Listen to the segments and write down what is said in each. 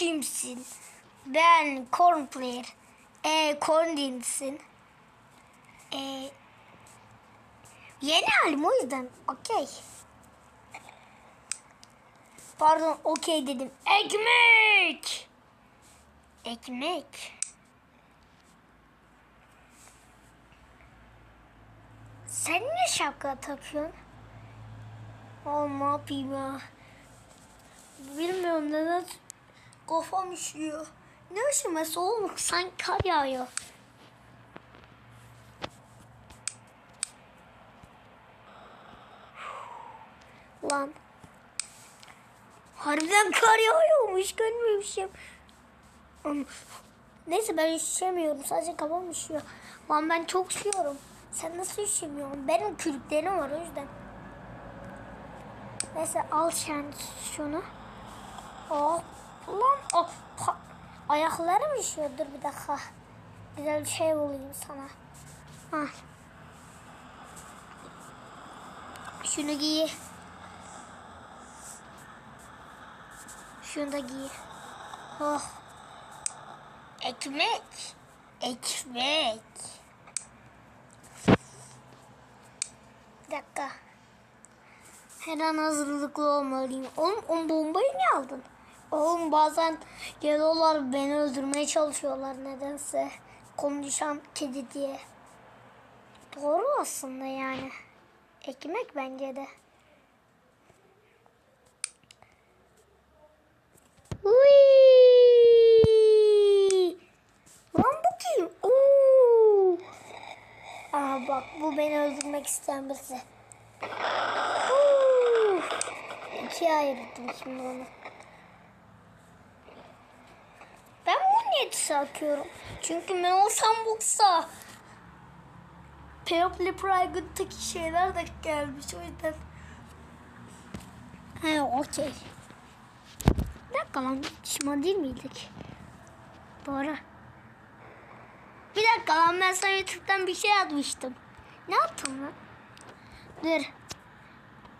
kimsin? Ben cornplayer. E corn değilsin. E yeni halim o yüzden okey. Pardon okey dedim. Ekmek. Ekmek. Sen niye şapka takıyorsun? Oğlum ne yapayım ya? Bilmiyorum neden kafam üşüyor. Ne üşümesi oğlum sanki kar yağıyor. Lan. Harbiden kar yağıyormuş görmemişim. Neyse ben üşüyemiyorum sadece kafam üşüyor. Lan ben çok üşüyorum. Sen nasıl üşümüyorsun? Benim kürüklerim var o yüzden. Neyse al sen şunu. Oh lan oh, pa- ayaklarım üşüyor. Dur bir dakika. Güzel bir şey bulayım sana. Al. Şunu giy. Şunu da giy. Oh. Ekmek. Ekmek. Bir dakika. Her an hazırlıklı olmalıyım. Oğlum o bombayı niye aldın? Oğlum bazen geliyorlar beni öldürmeye çalışıyorlar nedense. Konuşan kedi diye. Doğru aslında yani. Ekmek bence de. Uy! Lan bu kim? Oo! Bak bu beni öldürmek isteyen birisi. İkiye ayırdım şimdi onu. Ben niye sakıyorum? Çünkü ben olsam buksa. People Private'daki şeyler de gelmiş o yüzden. He okey. Bir dakika lan şişman değil miydik? Doğru. Bir dakika lan ben sana YouTube'dan bir şey atmıştım. Ne attın lan? Dur.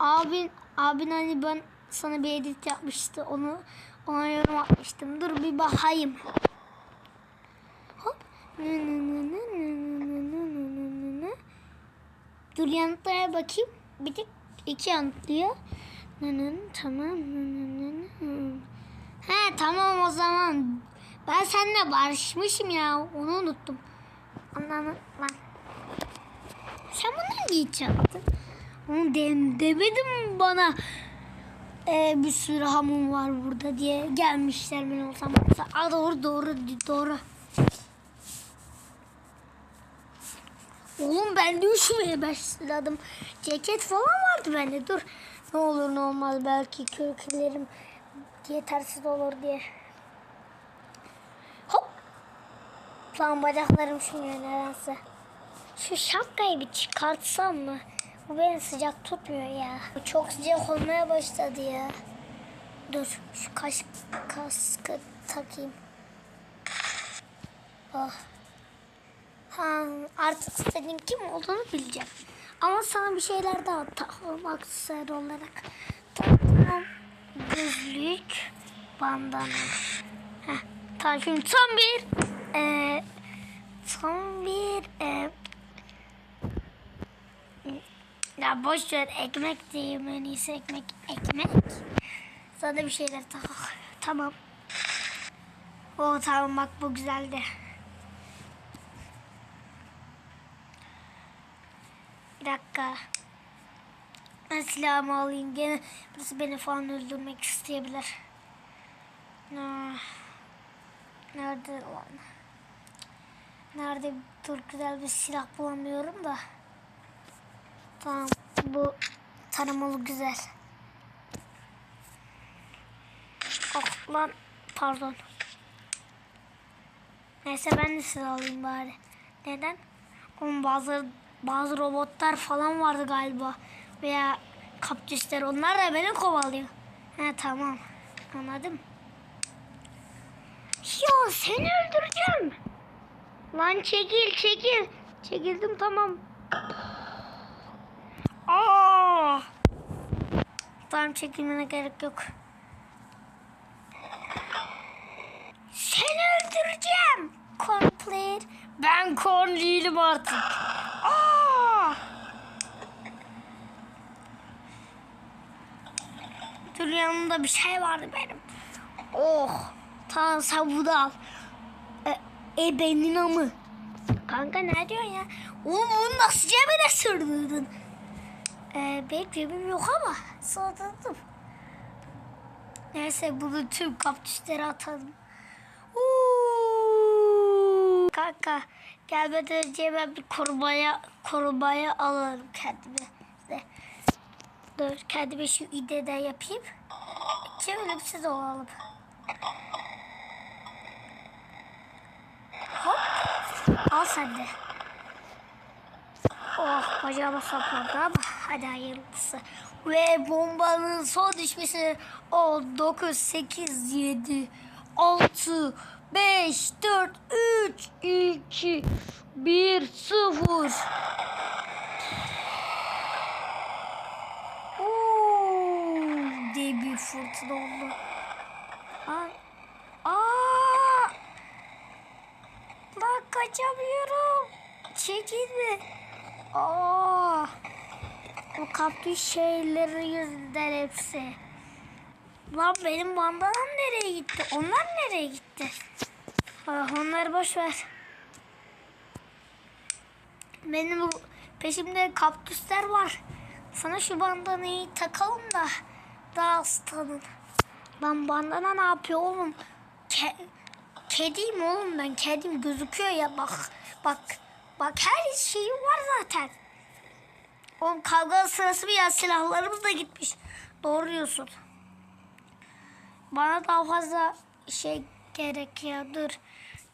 Abin, abin hani ben sana bir edit yapmıştı. Onu ona yorum atmıştım. Dur bir bakayım. Dur yanıtlara bakayım. Bir tek iki yanıtlıyor. Nı nı nı, tamam. He tamam o zaman. Ben seninle barışmışım ya. Onu unuttum. Anlamı lan. Sen bunu niye hiç yaptın? Onu dem demedim bana. Ee, bir sürü hamur var burada diye gelmişler ben olsam. Aa, doğru doğru doğru. Oğlum ben de üşümeye başladım. Ceket falan vardı bende. Dur. Ne olur ne olmaz belki kürklerim yetersiz olur diye. Hop. Lan bacaklarım üşümüyor nedense. Şu şapkayı bir çıkartsam mı? Bu beni sıcak tutmuyor ya. Çok sıcak olmaya başladı ya. Dur şu kaş kaskı takayım. Oh. Ha, artık senin kim olduğunu bileceğim. Ama sana bir şeyler daha takalım aksesuar olarak. Tamam. Gözlük, bandana. Tamam şimdi son bir e, son bir e, ya boş ver ekmek diyeyim en iyisi ekmek ekmek. Sana bir şeyler tak. Tamam. O tamam bak bu güzeldi. Dakika. Ben silahımı alayım. Gene birisi beni falan öldürmek isteyebilir. Nerede lan? Nerede? Dur güzel bir silah bulamıyorum da. Tamam. Bu taramalı güzel. Oh lan. Pardon. Neyse ben de silah alayım bari. Neden? Onun bazı bazı robotlar falan vardı galiba. Veya kapçışlar. Onlar da beni kovalıyor. He tamam. Anladım. Ya seni öldüreceğim. Lan çekil çekil. Çekildim tamam. Aa! Tamam çekilmene gerek yok. öldüreceğim. Corn. Ben corn değilim artık. Dur yanımda bir şey vardı benim. Oh. Tamam sen bunu al. E, e benim amı. Kanka ne diyorsun ya? Oğlum bunu nasıl cebine sırdırdın? Ee, benim cebim yok ama sığdırdım. Neyse bunu tüm kaktüslere atalım. Uuu. Kanka gelmeden önce ben bir korumaya, korumaya alalım kendime. İşte, dur kendime şu ideden yapayım. Ki ölümsüz olalım. Hop. Al sen de. Oh bacağıma sapladı ama hadi hayırlısı. Ve bombanın son düşmesi 10, 9, 8, 7, 6, 5, 4, 3, 2, 1, 0. Oo, diye bir fırtına oldu. Aa, Lan kaçamıyorum. Çekilme. Aa. O kaktüs şeyleri yüzünden hepsi. Lan benim bandanam nereye gitti? Onlar nereye gitti? Ah, onları boş ver. Benim bu peşimde kaktüsler var. Sana şu bandanayı takalım da daha az tanın. Lan bandana ne yapıyor oğlum? Ke kediyim oğlum ben. Kedim gözüküyor ya bak. Bak. Bak her şeyim var zaten. Oğlum kavga sırası bir ya silahlarımız da gitmiş. Doğru diyorsun. Bana daha fazla şey gerekiyor. Dur.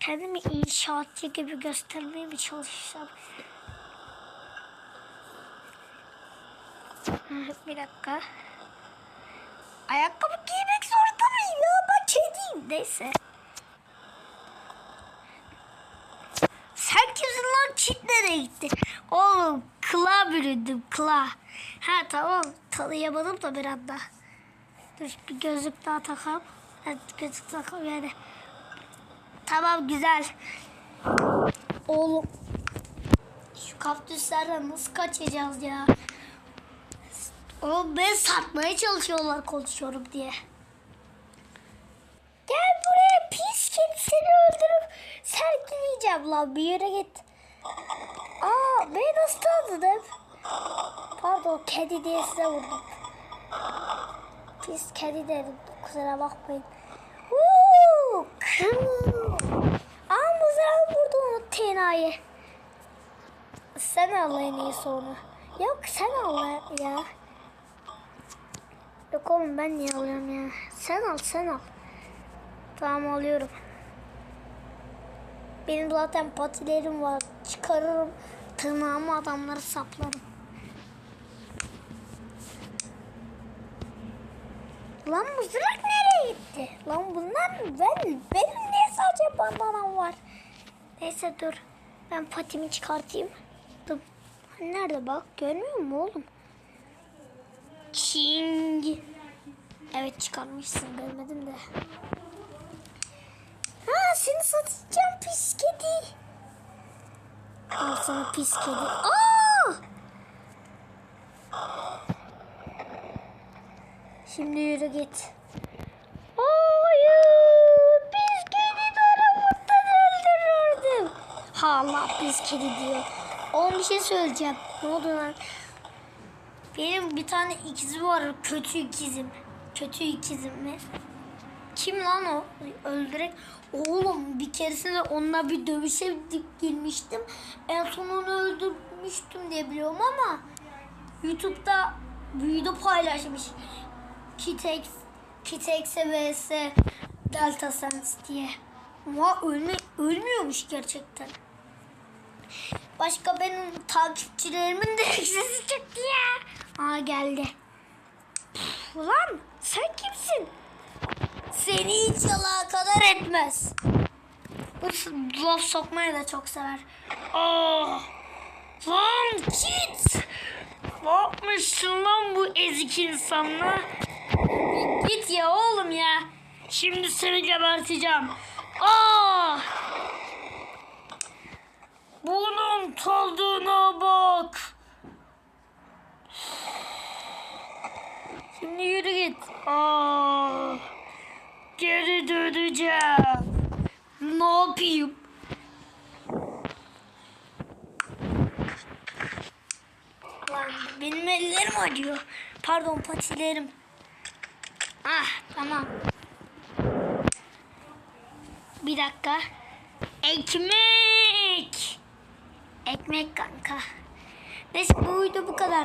Kendimi inşaatçı gibi göstermeye mi çalışacağım? Bir dakika. Ayakkabı giymek zorunda mıyım ya? Ben kediyim. Neyse. Sen kimsin lan? Çit nereye gitti? Oğlum kıla büründüm kıla. Ha tamam tanıyamadım da bir anda. Dur bir gözlük daha takalım. Evet, gözlük takalım yani. Tamam güzel. Oğlum. Şu kaktüslerden nasıl kaçacağız ya? Oğlum ben satmaya çalışıyorlar konuşuyorum diye. Gel buraya pis kedi seni öldürüp sergileyeceğim lan bir yere git. Aa beni nasıl tanıdın? Pardon kedi diye size vurdum. Pis kedi dedim kusura bakmayın. Uuu. Aa mızrağı vurdu onu tenayı. Sen al en iyisi onu. Yok sen al ya. Yok oğlum ben niye alıyorum ya? Sen al sen al. Tamam alıyorum. Benim zaten patilerim var. Çıkarırım. Tırnağımı adamları saplarım. Lan mızrak nereye gitti? Lan bunlar ben, benim niye sadece bandanam var? Neyse dur. Ben patimi çıkartayım. Dur. Nerede bak? Görmüyor musun oğlum? King. Evet çıkarmışsın görmedim de. Ha seni satacağım pis kedi. Al sana pis kedi. Aa! Şimdi yürü git. Hayır. Pis kedi tarafından öldürürdüm. Allah pis kedi diyor. Oğlum bir şey söyleyeceğim. Ne oldu lan? Benim bir tane ikizim var. Kötü ikizim. Kötü ikizim mi? Kim lan o? Öldürek. Oğlum bir keresinde onunla bir dövüşe girmiştim. En son onu öldürmüştüm diye biliyorum ama YouTube'da video paylaşmış. Kitex, Kitex'e vs Delta Sense diye. Ama ölme, ölmüyormuş gerçekten. Başka benim takipçilerimin de sesi çıktı ya. Aa geldi. Pff, Ulan sen kimsin? Seni hiç alakadar etmez. Bu laf sokmayı da çok sever. Aa, lan git. Ne yapmışsın lan bu ezik insanla? Git ya oğlum ya. Şimdi seni geberteceğim. Aa! Bunun tadına bak. Şimdi yürü git. Aa! Geri döneceğim. Ne yapayım? Lan benim ellerim acıyor. Pardon patilerim. Ah tamam. Bir dakika. Ekmek. Ekmek kanka. Neyse bu bu kadar.